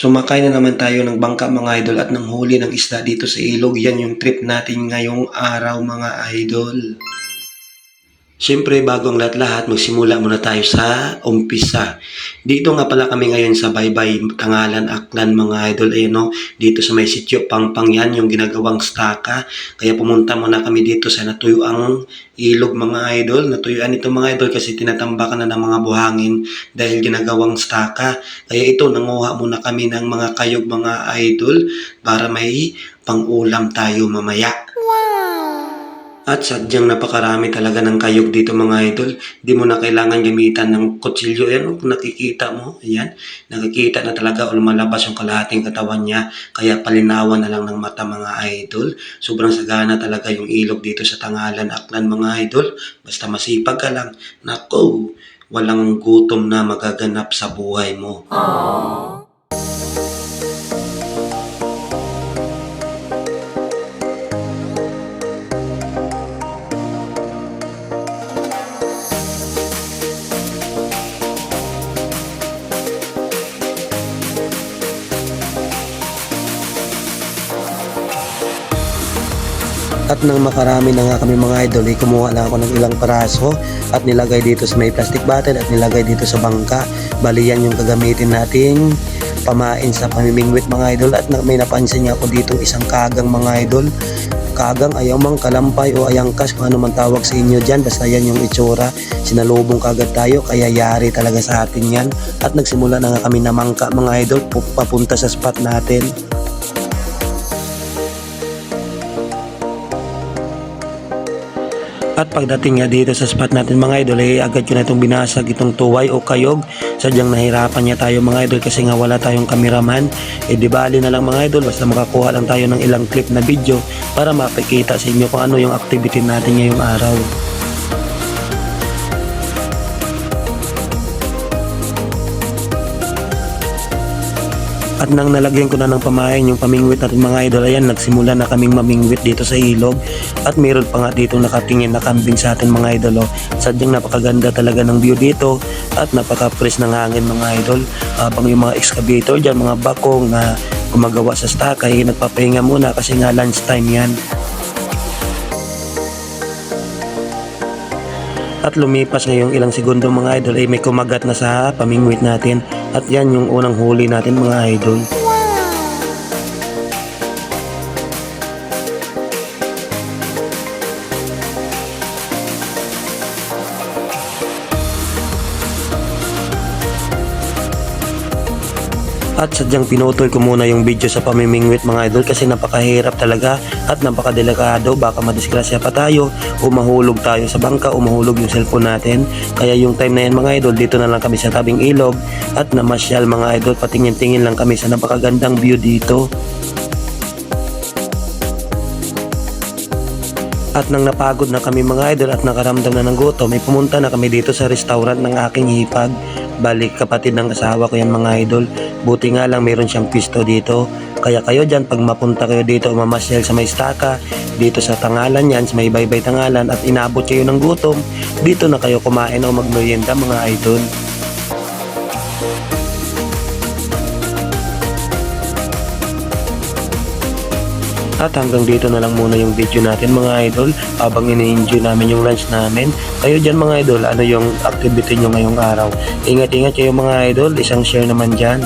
Sumakay na naman tayo ng bangka mga idol at ng huli ng isda dito sa ilog. Yan yung trip natin ngayong araw mga idol. Siyempre, bago ang lahat-lahat, magsimula muna tayo sa umpisa. Dito nga pala kami ngayon sa Baybay, Tangalan, Aklan, mga idol. Ayun, no? Dito sa may sityo, Pangpang yan, yung ginagawang staka. Kaya pumunta muna kami dito sa natuyuang ilog, mga idol. Natuyuan ito, mga idol, kasi tinatambakan na ng mga buhangin dahil ginagawang staka. Kaya ito, nanguha muna kami ng mga kayog, mga idol, para may pang-ulam tayo mamaya. At sadyang napakarami talaga ng kayog dito mga idol. Di mo na kailangan gamitan ng kutsilyo. Ayan, oh, nakikita mo. Ayan, nakikita na talaga o lumalabas yung kalahating katawan niya. Kaya palinawan na lang ng mata mga idol. Sobrang sagana talaga yung ilog dito sa Tangalan, Aklan mga idol. Basta masipag ka lang. Nako, walang gutom na magaganap sa buhay mo. At nang makarami na nga kami mga idol, eh, kumuha lang ako ng ilang paraso at nilagay dito sa may plastic bottle at nilagay dito sa bangka. Bali yan yung gagamitin nating pamain sa pamimingwit mga idol. At na, may napansin niya ako dito isang kagang mga idol. Kagang ayaw mang kalampay o ayangkas kung ano man tawag sa inyo dyan. Basta yan yung itsura. Sinalubong kagad tayo kaya yari talaga sa atin yan. At nagsimula na nga kami na mangka mga idol pu- papunta sa spot natin At pagdating nga dito sa spot natin mga idol, eh, agad ko na itong binasag itong tuway o kayog. Sadyang nahirapan niya tayo mga idol kasi nga wala tayong kameraman. Eh di bali na lang mga idol, basta makakuha lang tayo ng ilang clip na video para mapakita sa inyo kung ano yung activity natin ngayong araw. At nang nalagyan ko na ng pamain yung pamingwit natin mga idol, ayan, nagsimula na kaming mamingwit dito sa ilog. At meron pa nga dito nakatingin na kambing sa atin mga idol. Oh. Sadyang napakaganda talaga ng view dito at napaka-fresh ng hangin mga idol. Habang yung mga excavator dyan, mga bakong na gumagawa sa stock ay nagpapahinga muna kasi nga lunch time yan. At lumipas ngayong ilang segundo mga idol ay may kumagat na sa pamingwit natin. At yan yung unang huli natin mga idol. At sadyang pinutol ko muna yung video sa pamimingwit mga idol kasi napakahirap talaga at napakadelikado. Baka madisgrasya pa tayo o mahulog tayo sa bangka o mahulog yung cellphone natin. Kaya yung time na yan mga idol, dito na lang kami sa tabing ilog at namasyal mga idol. Patingin-tingin lang kami sa napakagandang view dito. At nang napagod na kami mga idol at nakaramdam na ng gutom, may pumunta na kami dito sa restaurant ng aking hipag. Balik kapatid ng asawa ko yan mga idol. Buti nga lang mayroon siyang pisto dito. Kaya kayo dyan, pag mapunta kayo dito mamasyal sa may staka, dito sa tangalan yan, sa may baybay tangalan at inabot kayo ng gutom, dito na kayo kumain o magmerienda mga idol. At hanggang dito na lang muna yung video natin mga idol habang ini-enjoy namin yung lunch namin. Kayo dyan mga idol, ano yung activity nyo ngayong araw? Ingat-ingat kayo mga idol, isang share naman dyan.